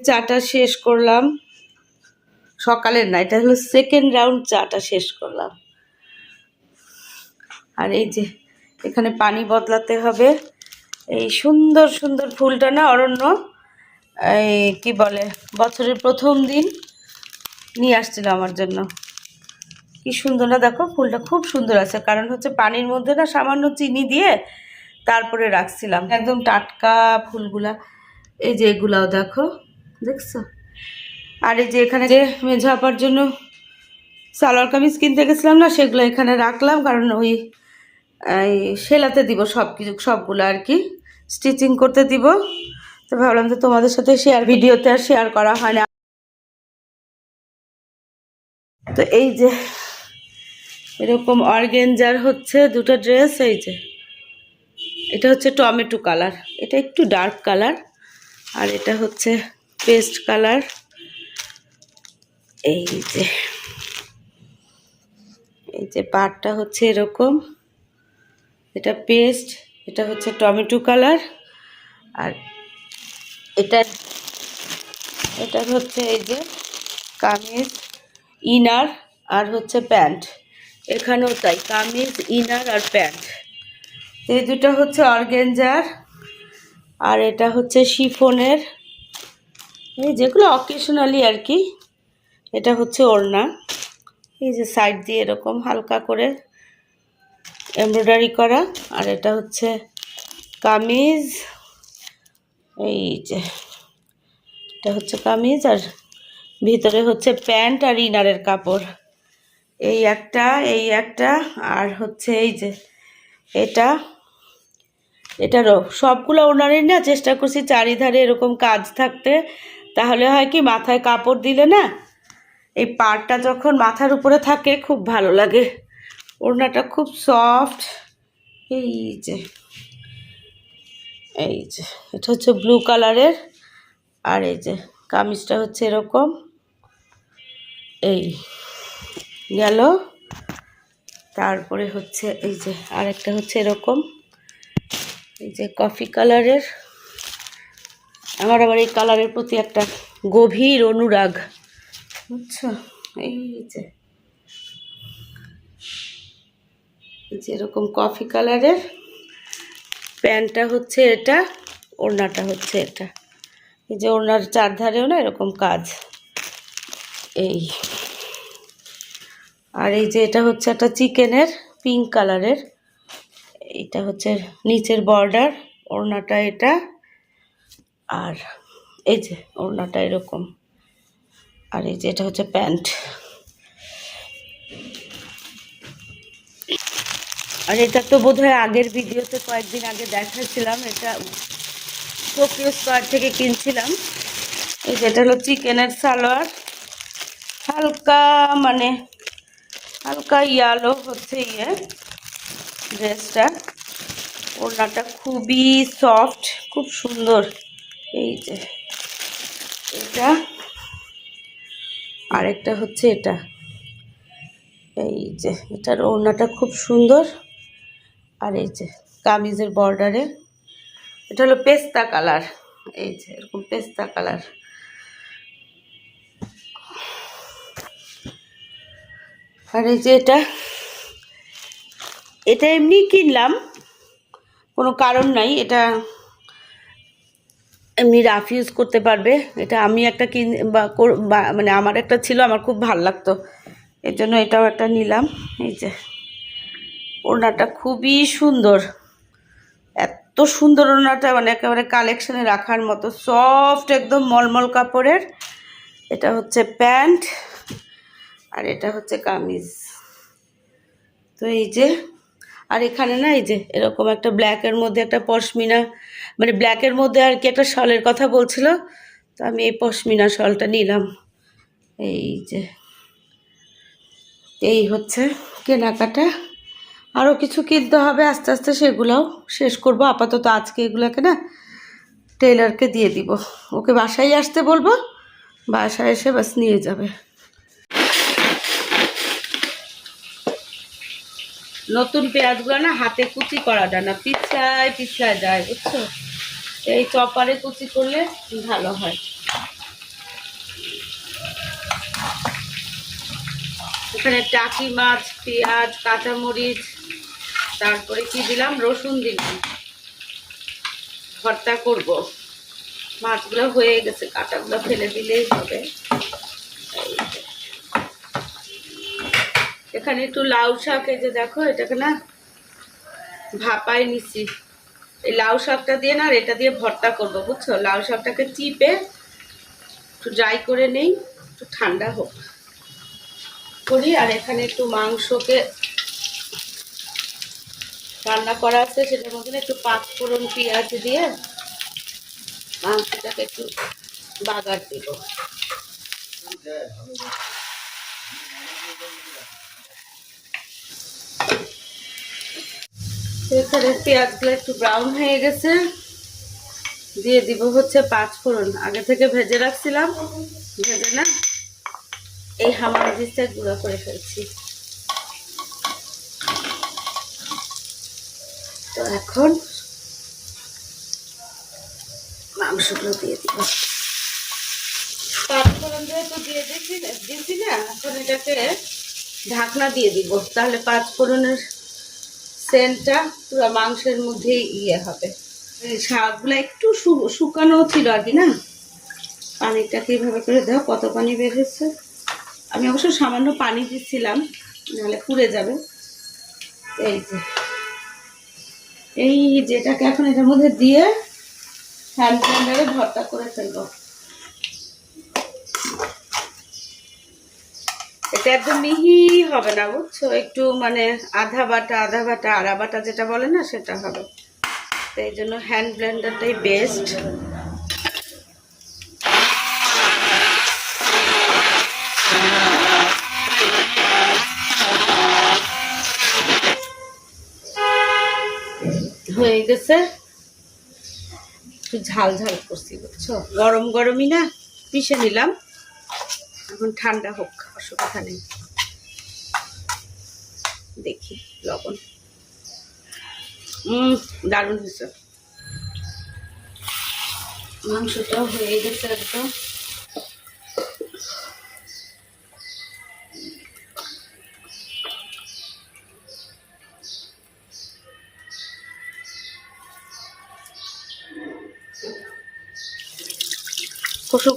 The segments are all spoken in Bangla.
চাটা শেষ করলাম। সকালের না, এটা হলো সেকেন্ড রাউন্ড চাটা শেষ করলাম। আর এই যে, এখানে পানি বদলাতে হবে। এই সুন্দর সুন্দর ফুলটা না অরণ্য, এই কি বলে, বছরের প্রথম দিন নিয়ে আসছিল আমার জন্য। কি সুন্দর না, দেখো ফুলটা খুব সুন্দর আছে। কারণ হচ্ছে পানির মধ্যে না সামান্য চিনি দিয়ে তারপরে রাখছিলাম। একদম টাটকা ফুলগুলা। এই যে এগুলাও দেখো। দেখছ? আর এই যে এখানে যে মেঝাপার জন্য সালোয়ার কামিজ কিনতে গেছিলাম না, সেগুলো এখানে রাখলাম, কারণ ওই সেলাতে দিব সব কিছু সবগুলো আর কি, স্টিচিং করতে দিব। তো ভাবলাম যে তোমাদের সাথে শেয়ার ভিডিওতে আর শেয়ার করা হয় না। তো এই যে, এরকম অর্গেঞ্জার হচ্ছে দুটো ড্রেস, এই যে, এটা হচ্ছে টমেটো কালার, এটা একটু ডার্ক কালার, আর এটা হচ্ছে পেস্ট কালার। এই যে এই যে পাটটা হচ্ছে এরকম। এটা পেস্ট, এটা হচ্ছে টমেটো কালার। আর এটা এটা হচ্ছে এই যে কামিজ ইনার আর হচ্ছে প্যান্ট। এখানেও তাই, কামিজ, ইনার আর প্যান্ট। এই দুটো হচ্ছে অর্গেঞ্জার আর এটা হচ্ছে শিফনের এই যেগুলো অকেশনালি আর কি, এটা হচ্ছে ওড়না। এই যে সাইড দিয়ে এরকম হালকা করে এমব্রয়ডারি করা, আর এটা হচ্ছে কামিজ। এই যে, এটা হচ্ছে কামিজ, আর ভিতরে হচ্ছে প্যান্ট আর ইনারের কাপড়। এই একটা এই একটা, আর হচ্ছে এই যে এটা। এটারও সবগুলো ওনারই না, চেষ্টা করছি চারিধারে এরকম কাজ থাকতে। তাহলে হয় কি মাথায় কাপড় দিলে না এই পাড়টা যখন মাথার উপরে থাকে খুব ভালো লাগে। ওড়নাটা খুব সফট এই যে এই যে, এটা হচ্ছে ব্লু কালারের আর এই যে, কামিজটা হচ্ছে এরকম। এই গেল। তারপরে হচ্ছে এই যে, আরেকটা হচ্ছে এরকম। এই যে কফি কালারের আমার আবার এই কালারের প্রতি একটা গভীর অনুরাগ। বুঝছ এই যে। এই যে এরকম কফি কালারের প্যান্টটা হচ্ছে এটা ওড়নাটা হচ্ছে এটা। এই যে ওড়নার চারধারেও না এরকম কাজ। এই। আর এই যে এটা হচ্ছে একটা চিকেনের পিঙ্ক কালারের। এটা হচ্ছে নিচের বর্ডার ওড়নাটা এটা। আর এই যে ওড়নাটা এরকম। আর এই যে এটা হচ্ছে প্যান্ট। আর এটা তো বোধহয় আগের ভিডিওতে কয়েকদিন আগে দেখাচ্ছিলাম এটা টোকিও স্কোয়ার থেকে কিনছিলাম। এই যেটা হলো চিকেনের সালোয়ার। হালকা মানে হালকা ইয়ালো হচ্ছে ইয়ে ড্রেসটা। ওড়নাটা খুবই সফট খুব সুন্দর। এই যে, এটা। আরেকটা হচ্ছে এটা। এই যে, এটার ওড়নাটা খুব সুন্দর। আর এই যে, কামিজের বর্ডারে। এটা হলো পেস্তা কালার। এই যে, এরকম পেস্তা কালার। আর এই যে এটা। এটা এমনি কিনলাম। কোনো কারণ নাই, এটা এমনি রাফ ইউজ করতে পারবে। এটা আমি একটা কিন বা মানে আমার একটা ছিল, আমার খুব ভালো লাগতো। এর জন্য এটাও একটা নিলাম। এই যে, ওড়নাটা খুবই সুন্দর। এত সুন্দর ওড়নাটা মানে একেবারে কালেকশনে রাখার মতো সফট একদম মলমল কাপড়ের। এটা হচ্ছে প্যান্ট, আর এটা হচ্ছে কামিজ। তো এই যে, আর এখানে না, এই যে, এরকম একটা ব্ল্যাকের মধ্যে একটা পশমিনা মানে ব্ল্যাকের মধ্যে আর কি একটা শলের কথা বলছিল, তো আমি এই পশমিনা শলটা নিলাম। এই যে, এই হচ্ছে কেনাকাটা। আরও কিছু কিনতে হবে আস্তে আস্তে সেগুলোও শেষ করব। আপাতত আজকে এগুলোকে না টেলারকে দিয়ে দিব। ওকে বাসায় আসতে বলব, বাসায় এসে বাস নিয়ে যাবে। নতুন পেঁয়াজগুলো না হাতে কুচি করা যায় না পিছলায় পিছলায় যায়, বুঝছ? এই চপারে কুচি করলে ভালো হয়। এখানে টাকি মাছ, পেঁয়াজ, কাঁচামরিচ, তারপরে কি দিলাম? রসুন দিলাম। ভর্তা করব। মাছগুলো হয়ে গেছে কাঁটাগুলো ফেলে দিলেই হবে। এখানে একটু লাউ শাক, এই যে দেখো, এটাকে না ভাপায় নিচ্ছি এই লাউ শাকটা দিয়ে না আর এটা দিয়ে ভর্তা করব, বুঝছ? লাউ শাকটাকে চিপে একটু ড্রাই করে নেই, একটু ঠান্ডা হোক করি। আর এখানে একটু মাংসকে রান্না করা আছে, সেটার মধ্যে একটু পাঁচ ফোড়ন পেঁয়াজ দিয়ে মাংসটাকে একটু বাগার দিব। এখানে পেঁয়াজগুলো একটু ব্রাউন হয়ে গেছে। দিয়ে দিব হচ্ছে পাঁচ ফোড়ন। আগে থেকে ভেজে রাখছিলাম। ভেজে না এই হামার দিসটা গুঁড়ো করে ফেলছি। তো এখন মাংসগুলো দিয়ে দিব। পাঁচ ফোড়ন দিয়ে দিচ্ছি না দিচ্ছি না, এখন এটাকে ঢাকনা দিয়ে দিব। তাহলে পাঁচ ফোড়নের সেন্টটা পুরো মাংসের মধ্যেই ইয়ে হবে। শাকগুলো একটু শুকানো ছিল আর কি না? পানিটা কীভাবে করে দাও, কত পানি হচ্ছে আমি অবশ্য সামান্য পানি দিচ্ছিলাম নাহলে পুড়ে যাবে। এই যে। এই যেটাকে এখন এটার মধ্যে দিয়ে হ্যান্ড ব্লেন্ডারে ভর্তা করে ফেলব। এটা একদম মিহি হবে না, বুঝছ? একটু মানে আধা বাটা আধা বাটা, আড়া বাটা যেটা বলে না, সেটা হবে। তো এই জন্য হ্যান্ড ব্লেন্ডারটাই বেস্ট হয়ে গেছে। একটু ঝাল ঝাল করছি, বুঝছ? গরম গরমই না, পিষে নিলাম। এখন ঠান্ডা হোক। অসুবিধা নেই। দেখি, লবণ। দারুণ হয়েছে। মাংসটাও হয়ে গেছে একদম।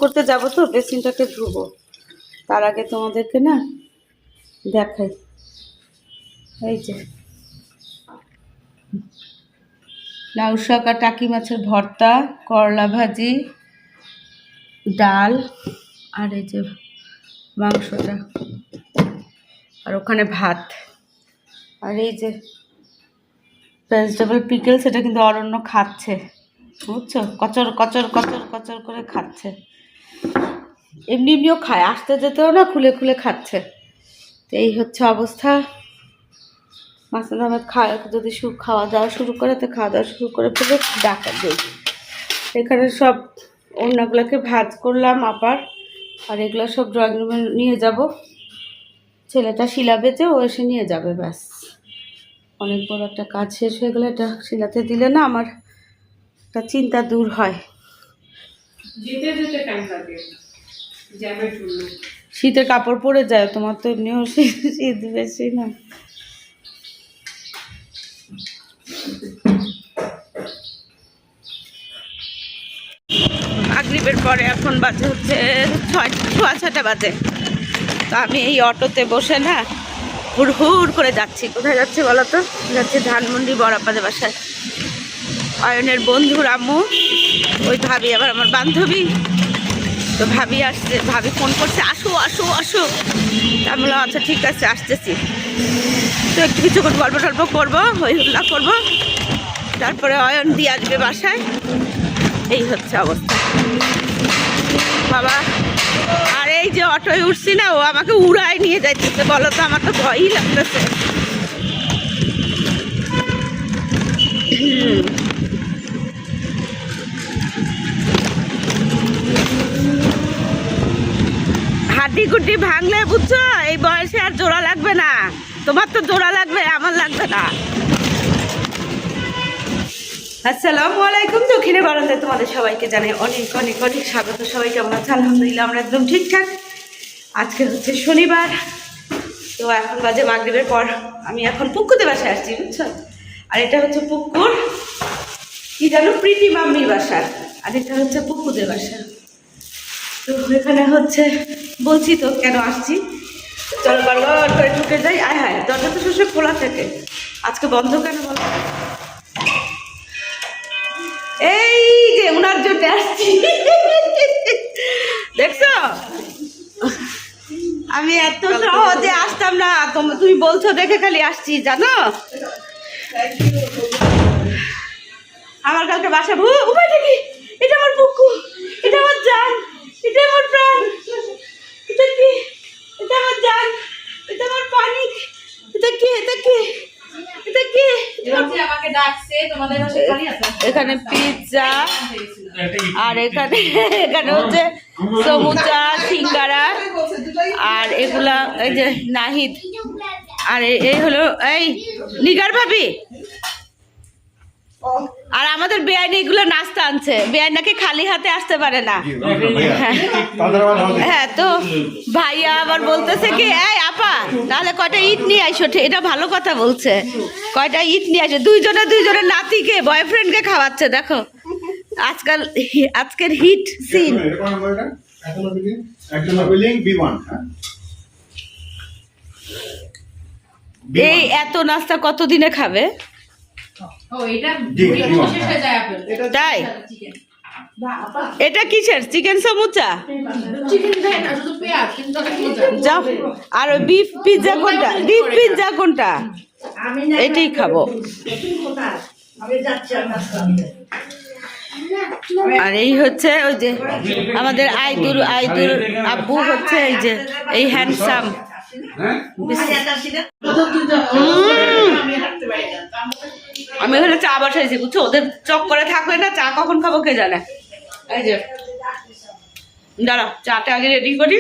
করতে যাব তো, বেসিনটাকে ধুবো। তার আগে তোমাদেরকে না দেখাই। এই যে। লাউ শাক টাকি মাছের ভর্তা, করলা ভাজি, ডাল আর এই যে মাংসটা। আর ওখানে ভাত। আর এই যে ভেজিটেবল পিকেল সেটা কিন্তু অরণ্য খাচ্ছে। বুঝছ? কচর কচর কচর কচর করে খাচ্ছে। এমনি এমনিও খায়, আসতে যেতেও না, খুলে খুলে খাচ্ছে। তো এই হচ্ছে অবস্থা। মাসুদ আহমেদ খাওয়া যদি শু খাওয়া দাওয়া শুরু করে, তো খাওয়া দাওয়া শুরু করে ফেলে ডাকা দিই। এখানে সব অন্যগুলোকে ভাজ করলাম আবার আর এগুলো সব ড্রয়িং রুমে নিয়ে যাব। ছেলেটা শিলা বেচে, ও এসে নিয়ে যাবে, ব্যাস। অনেক বড় একটা কাজ শেষ হয়ে গেলে, এটা শিলাতে দিলে না আমার একটা চিন্তা দূর হয়। যেতে শীতের কাপড় পরে যায়, তোমার তো এমনিও শীত বেশি না। মাগরিবের পরে এখন বাজে হচ্ছে ছয়, সোয়া ছটা বাজে। তো আমি এই অটোতে বসে না হুড় হুড় করে যাচ্ছি। কোথায় যাচ্ছি বলো তো? যাচ্ছি ধানমন্ডি বড়াপাদের বাসায়। অয়নের বন্ধু আম্মু, ওই ভাবি, আবার আমার বান্ধবী। তো ভাবি আসছে, ভাবি ফোন করছে, আসো আসো আসো। আমি বললাম আচ্ছা ঠিক আছে, আসতেছি। তো একটু কিছু কিছুক্ষণ গল্প টল্প করব হই হুল্লা করব। তারপরে অয়ন দিয়ে আসবে বাসায়। এই হচ্ছে অবস্থা। বাবা, আর এই যে অটোয় উঠছি না, ও আমাকে উড়ায় নিয়ে যাইতেছে, বলো তো, আমার তো ভয়ই লাগতেছে। হাড্ডি ভাঙলে বুঝছ? এই বয়সে আর জোড়া লাগবে না। তোমার তো জোড়া লাগবে, আমার লাগবে না। আসসালামু আলাইকুম, দক্ষিণে বারান্দায় তোমাদের সবাইকে জানাই অনেক অনেক অনেক স্বাগত। সবাই কেমন আছে? আলহামদুলিল্লাহ, আমরা একদম ঠিকঠাক। আজকে হচ্ছে শনিবার, তো এখন বাজে মাগরিবের পর আমি এখন পুকুতে বাসায় আসছি, বুঝছ? আর এটা হচ্ছে পুকুর কি জানো? প্রীতি মাম্মির বাসা। আর এটা হচ্ছে পুকুদের বাসা। তো এখানে হচ্ছে বলছি তো কেন আসছি? চলো গড়গড় করে ঢুকে যাই। আয় হায়, দরজা তো সবসময় খোলা থাকে। আজকে বন্ধ কেন বলো? এই যে ওনার জন্য আসছি। দেখছ? আমি এত সহজে আসতাম না। তোম- বলছো দেখে খালি আসছি, জানো? আমার কালকে বাসা ভু উপায় কি? কি? এটা কি? এটা কি? আমাকে ডাকছে তোমাদের খালি আছে। এখানে পিৎজা আর এখানে এখানে হচ্ছে সমুচা সিঙ্গারা আর এগুলা এই যে নাহিদ। আর এই হলো এই নিগার ভাবি। আর আমাদের বেআইনি এগুলো নাস্তা আনছে। বেআইন নাকি খালি হাতে আসতে পারে না। হ্যাঁ। তো ভাইয়া আবার বলতেছে কি এই আপা তাহলে কয়টা ইট নিয়ে আইসো? এটা ভালো কথা বলছে। কয়টা ইট নিয়ে আসো দুইজনে দুইজনের নাতিকে বয়ফ্রেন্ডকে খাওয়াচ্ছে দেখো। আজকাল আজকের হিট সিন। এই এত নাস্তা কতদিনে খাবে? তাই? এটা কিসের? চিকেন সমুচা চিকেন দেয় না শুধু পেঁয়াজ কিন্তু অনেক মজা যাও আর ওই বিফ পিৎজা কোনটা? বিফ পিৎজা কোনটা? এটাই খাব। আর এই হচ্ছে ওই যে আমাদের আইদুর আইদুর আব্বু হচ্ছে এই যে এই হ্যান্ডসাম আমি ওখানে চা বসাইছি বুঝছ? ওদের চক করে থাকবে না চা কখন খাব কে জানে? এই যে দাঁড়াও চাটা আগে রেডি করি।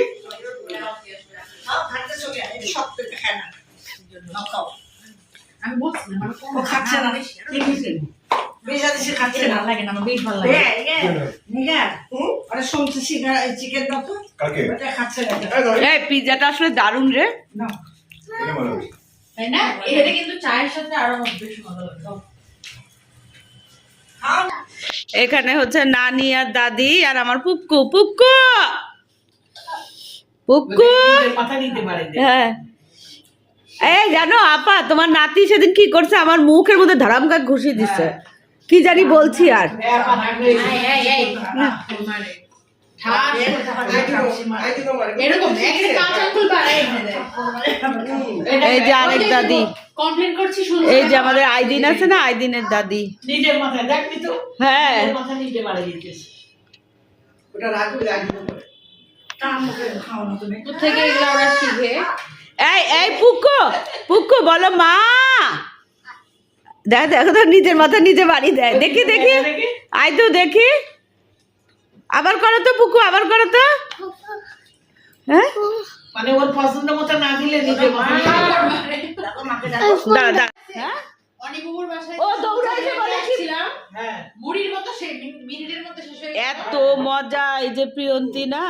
আমি বলছি না, আমার খাচ্ছে না খাচ্ছে না ভালো লাগে না আমার বেশ ভালো চিকেন দাও তো। কালকে? ওটা খাচ্ছে না। এই পিৎজাটা আসলে দারুণ রে। না। এটা ভালো হবে। তাই না? এটা কিন্তু চায়ের সাথে আরও বেশি মজা লাগে। এখানে হচ্ছে নানি আর দাদি আর আমার পুক্কু। পুক্কু! পুক্কু! মাথা নিতে পারে হ্যাঁ। এই জানো আপা তোমার নাতি সেদিন কি করছে? আমার মুখের মধ্যে ধারামকা ঘুষি দিচ্ছে কি জানি বলছি আর? এই, যে আরেক দাদি। এই যে। আমাদের আইদিন আছে না আইদিনের দাদি। হ্যাঁ। এই এই পুক্কু পুক্কু বলো মা। দেখ দেখো তো নিজের মাথা নিজে বাড়ি দেয়। দেখি দেখি আই তো দেখি। আবার করো তো পুকু আবার করো তো। হ্যাঁ? মানে ওর পছন্দ মতো না দিলে নিজে হ্যাঁ? ও হ্যাঁ। মুড়ির মতো সেই মিনিটের মধ্যে শেষ এত মজা এই যে প্রিয়ন্তী না?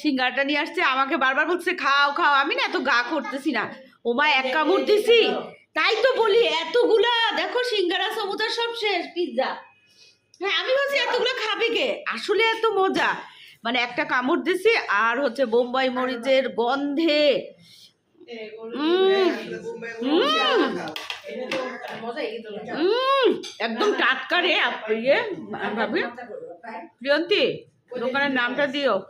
সিঙ্গারটা নিয়ে আসছে আমাকে বারবার বলছে খাও খাও। আমি না এত গা করতেছি না। ওমা এক কামড় দিছি। তাই তো বলি, এতগুলা, দেখো সিঙ্গারা, সমুদ্র, সব শেষ পিৎজা হ্যাঁ আমি বলছি, এতগুলো খাবে কে? আসলে এত মজা। মানে একটা কামড় দিছি, আর হচ্ছে বোম্বাই মরিচের গন্ধে। একদম টাটকা রে, আপ- ইয়ে প্রিয়ন্তী, দোকানের নামটা দিও।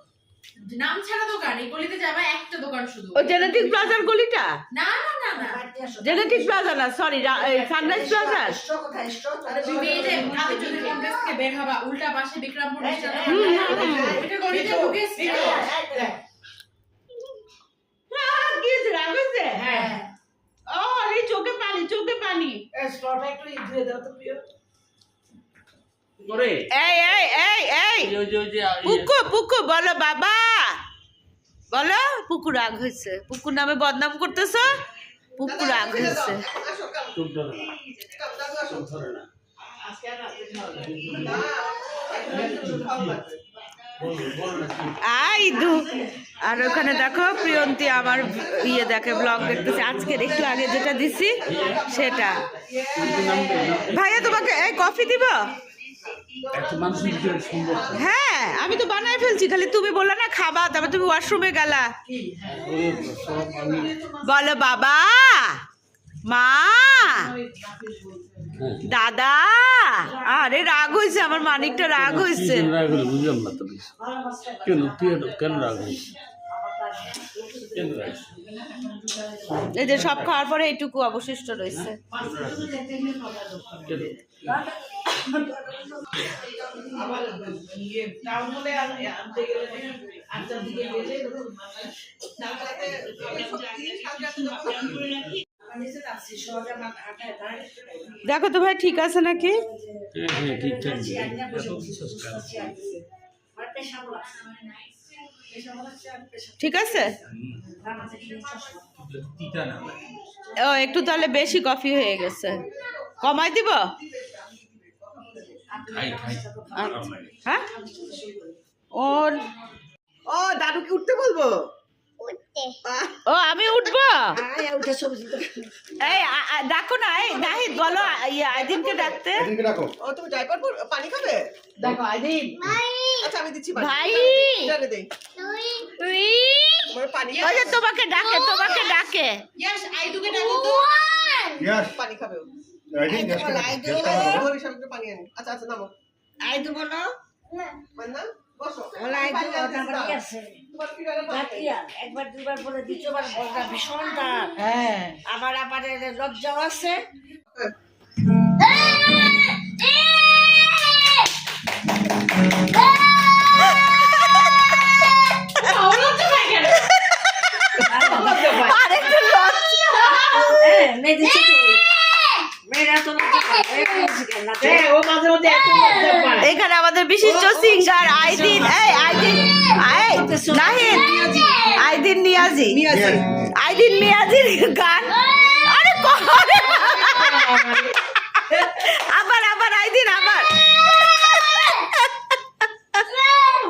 নাম ছাড়া দোকান এই গলিতে যাবা একটা দোকান শুধু। ও জেনেটিক প্লাজার গলিটা? না না না না। জেনেটিক প্লাজা না সরি সানরাইজ প্লাজা তুমি এই যে কালী চৌধুরী কমপ্লেক্স থেকে বের হবা উল্টা পাশে বিক্রমপুর এটা গলিতে ঢুকে কি রাগ হয়েছে? হ্যাঁ। ও আরে চোখে পানি চোখে পানি। একটু দাও তো প্রিয়। এই এই এই এই। পুকু পুকু বলো বাবা। বলো পুকু রাগ হয়েছে। পুকুর নামে বদনাম করতেছো? পুকু রাগ হয়েছে। আই দু। আর ওখানে দেখো প্রিয়ন্তী আমার ইয়ে দেখে ব্লগ দেখতেছে। আজকের একটু আগে যেটা দিছি সেটা। ভাইয়া তোমাকে এই কফি দিব? হ্যাঁ আমি তো বানাই ফেলছি খালি তুমি বললে না খাবা তারপর তুমি ওয়াশরুমে গেলা। বলো বাবা মা দাদা আরে রাগ হয়েছে আমার মানিকটা রাগ হয়েছে। বুঝলাম না কেন? কেন রাগ হয়েছে কেন রাগ এই যে সব খাওয়ার পরে এইটুকু অবশিষ্ট রয়েছে ইয়ে দেখো তো ভাই ঠিক আছে নাকি হ্যাঁ হ্যাঁ ঠিক আছে। ও একটু তাহলে বেশি কফি হয়ে গেছে। কমাই দিব। হ্যাঁ? ওর ও দাদুকে উঠতে বলব? ও আমি উঠবো? এই ডাকো না এই নাহিদ বলো আইদিনকে ডাকতে। ও তুমি ডাইপার পানি খাবে? দেখো আইদিন আচ্ছা আমি দিচ্ছি ভাই। দেই। ওই তোমাকে ডাকে তোমাকে ডাকে। Yes, আইদুকে ডাকো তো। পানি খাবে ও। আইডিন গ্যাস আইদিন ধরে সামনে পানি আনি। আচ্ছা আচ্ছা নামো। মান্না বসো। বলো কি লাগে একবার দুবার বলে দ্বিতীয়বার বলটা ভীষণ হ্যাঁ। আবার আবার লজ্জাও আছে। বিশিষ্ট সিঙ্গার আইদিন এই আইদিন এই নাহিদ আইদিন নিয়াজি আইদিন নিয়াজির গান আরে আবার আবার আইদিন আবার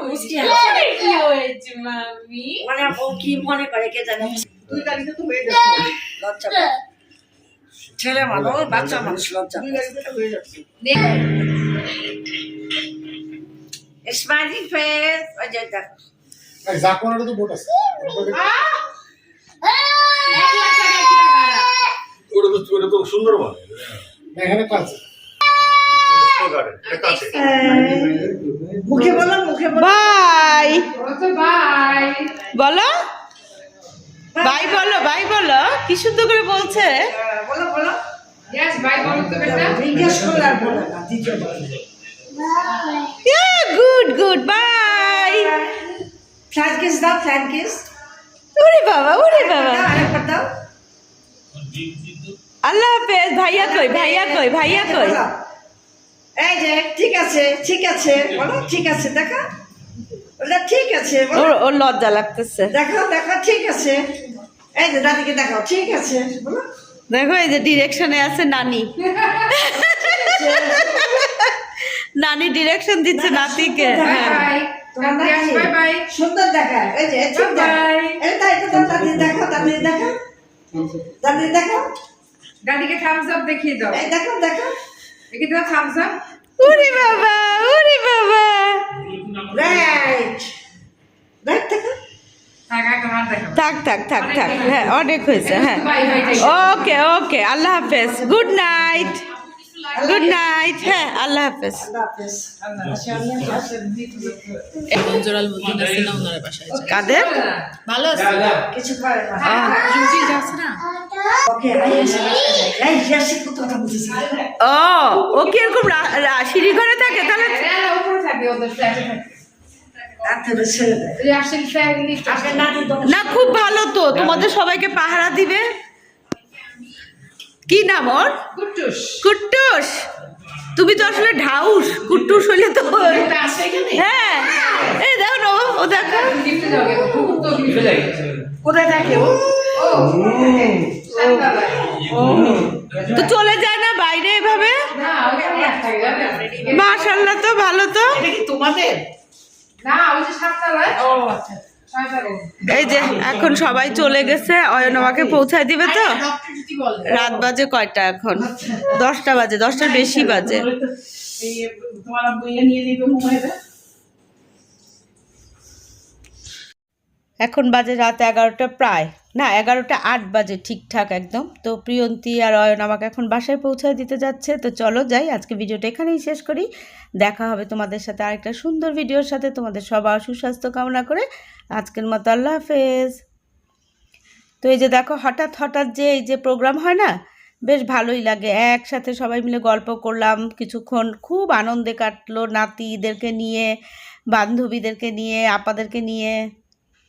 মিষ্টি হাসে। কি হয়েছে, মামি? মানে ও কি মনে করে কে জানে দুই গাড়িতে তো হয়ে যাচ্ছে লজ্জা ছেলে মানুষ বাচ্চা মানুষ লজ্জা স্মাইলিং ফেস ওই যে দেখো জাকওয়ানারও তো বোট আছে। এক লাখ টাকা কিনা ভাড়া। ওটা তো ওটা তো সুন্দরবন না, এখানে তো আছে। মুখে বলো মুখে বলো। বাই। বাই। বলো। বাই বলো বাই বলো। কি সুন্দর করে বলছে। বলো বলো। বাই বলো তো বেটা। জিজ্ঞেস করলে আর বলে না দ্বিতীয়বার good good bye flat kiss দাও ফ্ল্যাট কিস ওরে বাবা ওরে বাবা। আরেকবার দাও। আল্লাহ হাফেজ ভাইয়া কই ভাইয়া কই ভাইয়া কই। এই যে ঠিক আছে ঠিক আছে। বলো ঠিক আছে দেখা। বলে ঠিক আছে ওর ওর লজ্জা লাগতেছে। দেখো দেখো ঠিক আছে। এই যে দাদিকে দেখাও ঠিক আছে বলো। দেখো এই যে ডিরেকশনে আছে নানি। নানি ডিরেকশন দিচ্ছে নাতিকে। হ্যাঁ। সুন্দর দেখা। এই যে ঠিক দেখা। দাদি দেখো দাদি দেখো। দেখো। দাদিকে দেখিয়ে দাও। দেখো দাও বাবা ওরে বাবা। রাইট রাইট দেখো। থাক। থাক থাক থাক হ্যাঁ অনেক হয়েছে হ্যাঁ। ওকে ওকে আল্লাহ হাফেজ। গুড নাইট গুড নাইট হ্যাঁ আল্লাহ হাফেজ কাদের? কিছু করে না। কত কথা বলছিস ও ও কি এরকম রা- রা- সিঁড়ি ঘরে থাকে? তাহলে হ্যাঁ, আছে। তো না খুব ভালো তো। তোমাদের সবাইকে পাহারা দিবে। কি নাম ওর? কুট্টুস। কুট্টুস। তুমি তো আসলে ঢাউস। কুট্টুস হইলে তো এটা হ্যাঁ। এই দেখো ও- দেখো। কোথায় থাকে ও? ও, তো চলে যায় না বাইরে এভাবে? মাশাল্লাহ তো ভালো তো। তোমাদের? না ওই যে সাততলায়। ও আচ্ছা ছয়তলায় এই যে, এখন সবাই চলে গেছে অয়ন আমাকে পৌঁছায় দিবে তো? রাত বাজে কয়টা এখন? দশটা বাজে, দশটার বেশি বাজে। তোমার বইয়ে নিয়ে এখন বাজে রাত এগারোটা প্রায়। না, এগারোটা আট বাজে ঠিকঠাক একদম। তো প্রিয়ন্তী আর অয়ন আমাকে এখন বাসায় পৌঁছায় দিতে যাচ্ছে। তো চলো যাই, আজকে ভিডিওটা এখানেই শেষ করি। দেখা হবে তোমাদের সাথে আরেকটা সুন্দর ভিডিওর সাথে। তোমাদের সবার সুস্বাস্থ্য কামনা করে আজকের মতো আল্লাহ হাফেজ। তো এই যে দেখো, হঠাৎ হঠাৎ যে এই যে প্রোগ্রাম হয় না, বেশ ভালোই লাগে। একসাথে সবাই মিলে গল্প করলাম, কিছুক্ষণ খুব আনন্দে কাটলো নাতিদেরকে নিয়ে, বান্ধবীদেরকে নিয়ে, আপাদেরকে নিয়ে।